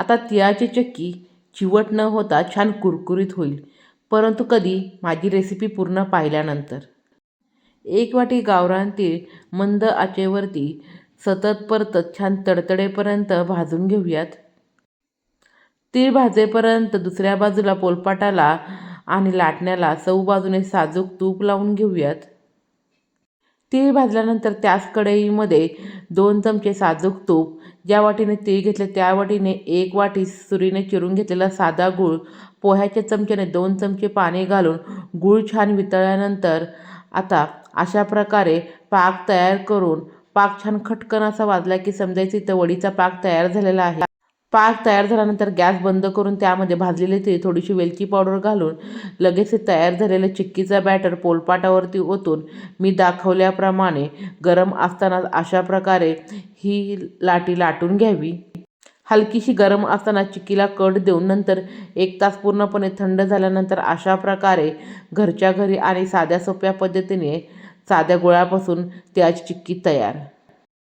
आता तिळाची चक्की चिवट न होता छान कुरकुरीत होईल. परंतु कधी? माझी रेसिपी पूर्ण पाहिल्यानंतर. एक वाटी गावरान तीळ मंद आचेवरती सतत परतत छान तडतडेपर्यंत भाजून घेऊयात. तीळ भाजेपर्यंत दुसऱ्या बाजूला पोलपाटाला आणि लाटण्याला सौ बाजूने साजूक तूप लावून घेऊयात. तीळ भाजल्यानंतर त्याच कढईमध्ये दोन चमचे साजूक तूप ज्या वाटीने तीळ घेतले त्या वाटीने एक वाटी सुरीने चिरून घेतलेला साधा गूळ पोह्याच्या चमच्याने दोन चमचे पाणी घालून गूळ छान वितळल्यानंतर आता अशा प्रकारे पाक तयार करून पाक छान खटकन असा वाजला की समजायचं इथं वडीचा पाक तयार झालेला आहे. पाक तयार झाल्यानंतर गॅस बंद करून त्यामध्ये भाजलेले ते थोडीशी वेलची पावडर घालून लगेच तयार झालेलं चिक्कीचा बॅटर पोलपाटावरती ओतून मी दाखवल्याप्रमाणे गरम असताना अशा प्रकारे ही लाटी लाटून घ्यावी. हलकीशी गरम असताना चिक्कीला कट देऊन नंतर एक तास पूर्णपणे थंड झाल्यानंतर अशा प्रकारे घरच्या घरी आणि साध्या सोप्या पद्धतीने साध्या गुळापासून त्याची चिक्की तयार.